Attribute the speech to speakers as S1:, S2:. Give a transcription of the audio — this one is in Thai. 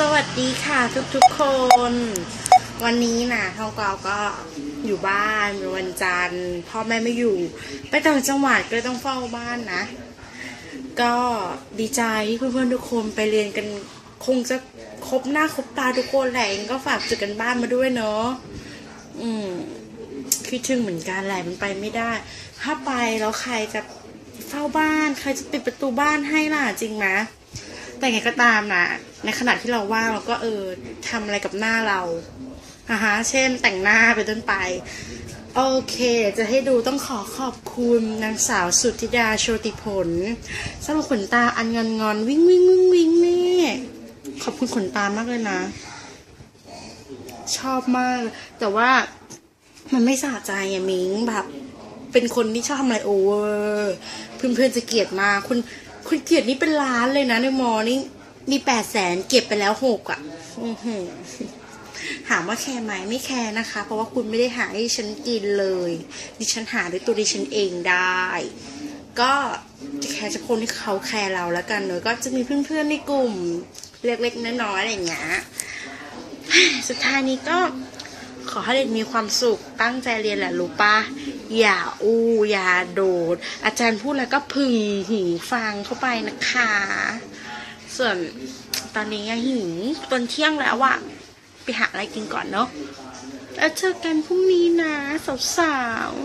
S1: สวัสดีค่ะทุกๆคน วันนี้นะทองกวาวก็อยู่บ้านเป็นวันจันทร์พ่อแม่ไม่อยู่ ไปต่างจังหวัดก็เลยต้องเฝ้าบ้านนะ ก็ดีใจที่เพื่อนๆทุกคนไปเรียนกันคงจะครบหน้าครบตาทุกคนแหละก็ฝากจุดกันบ้านมาด้วยเนาะอืมคิดถึงเหมือนกันแหละมันไปไม่ได้ ถ้าไปแล้วใครจะเฝ้าบ้าน ใครจะปิดประตูบ้านให้ล่ะจริงไหม แต่ไงก็ตามนะในขณะที่เราว่างเราก็เออทำอะไรกับหน้าเราอ่าฮะเช่นแต่งหน้าไปต้นไป โอเค จะให้ดูต้องขอขอบคุณนางสาวสุธิดาโชติผลสำหรับขนตาอันงอนงอนๆวิ่งวิ่งวิ่งวิ่งนี่ขอบคุณขนตามากเลยนะ ชอบมาก แต่ว่ามันไม่สะใจอะมิงแบบ เป็นคนที่ชอบทำอะไรโอเวอร์เพื่อนๆจะเกลียดมากคุณ คุณเกียดนี่เป็นล้านเลยนะในมอนี่มีแปดแสนเก็บไปแล้วหกอะถามว่าแคร์ไหมไม่แคร์นะคะ เพราะว่าคุณไม่ได้หาให้ฉันกินเลย ดิฉันหาด้วยตัวดิฉันเองได้ ก็แคร์เฉพาะที่เขาแคร์เราแล้วกันเนอะก็จะมีเพื่อนๆในกลุ่มเล็กๆน้อยๆอะไรอย่างเงี้ยสุดท้ายนี้ก็ขอให้เด็กมีความสุขตั้งใจเรียนแหละรู้ปะ อย่าอู้ อย่าโดด อาจารย์พูดแล้วก็พึงหูฟังเข้าไปนะคะ ส่วนตอนนี้ยังหิงตอนเที่ยงแล้วอะไปหาอะไรกินก่อนเนาะแล้วเจอกันพรุ่งนี้นะ สาวๆ